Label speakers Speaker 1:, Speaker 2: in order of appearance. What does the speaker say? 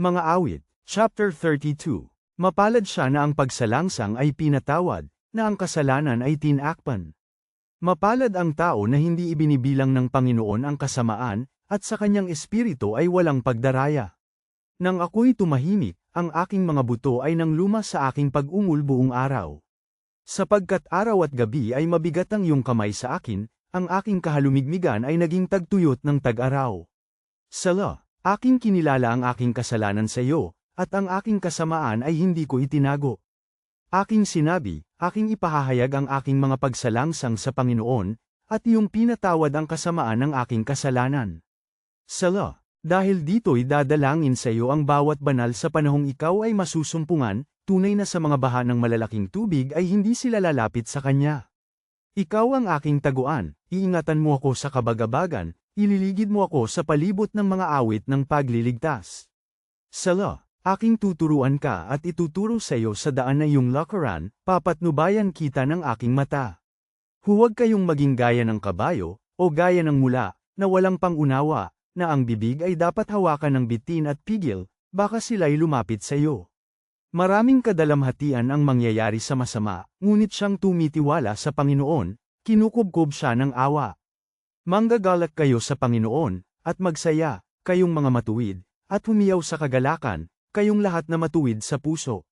Speaker 1: Mga awit, Chapter 32 Mapalad siya na ang pagsalangsang ay pinatawad, na ang kasalanan ay tinakpan. Mapalad ang tao na hindi ibinibilang ng Panginoon ang kasamaan, at sa kanyang espiritu ay walang pagdaraya. Nang ako'y tumahimik, ang aking mga buto ay nang luma sa aking pag-ungol buong araw. Sapagkat araw at gabi ay mabigat ang iyong kamay sa akin, ang aking kahalumigmigan ay naging tagtuyot ng tag-araw. Sala, aking kinilala ang aking kasalanan sa iyo, at ang aking kasamaan ay hindi ko itinago. Aking sinabi, aking ipahahayag ang aking mga pagsalangsang sa Panginoon, at iyong pinatawad ang kasamaan ng aking kasalanan. Sala, dahil dito'y dadalangin sa iyo ang bawat banal sa panahong ikaw ay masusumpungan, tunay na sa mga baha ng malalaking tubig ay hindi sila lalapit sa kanya. Ikaw ang aking taguan, iingatan mo ako sa kabagabagan, ililigid mo ako sa palibot ng mga awit ng pagliligtas. Sala, aking tuturuan ka at ituturo sa iyo sa daan na iyong lakaran, papatnubayan kita ng aking mata. Huwag kayong maging gaya ng kabayo, o gaya ng mula, na walang pangunawa, na ang bibig ay dapat hawakan ng bitin at pigil, baka sila'y lumapit sa iyo. Maraming kadalamhatian ang mangyayari sa masama, ngunit siyang tumitiwala sa Panginoon, kinukubkob siya ng awa. Manggagalak kayo sa Panginoon, at magsaya, kayong mga matuwid, at humiyaw sa kagalakan, kayong lahat na matuwid sa puso.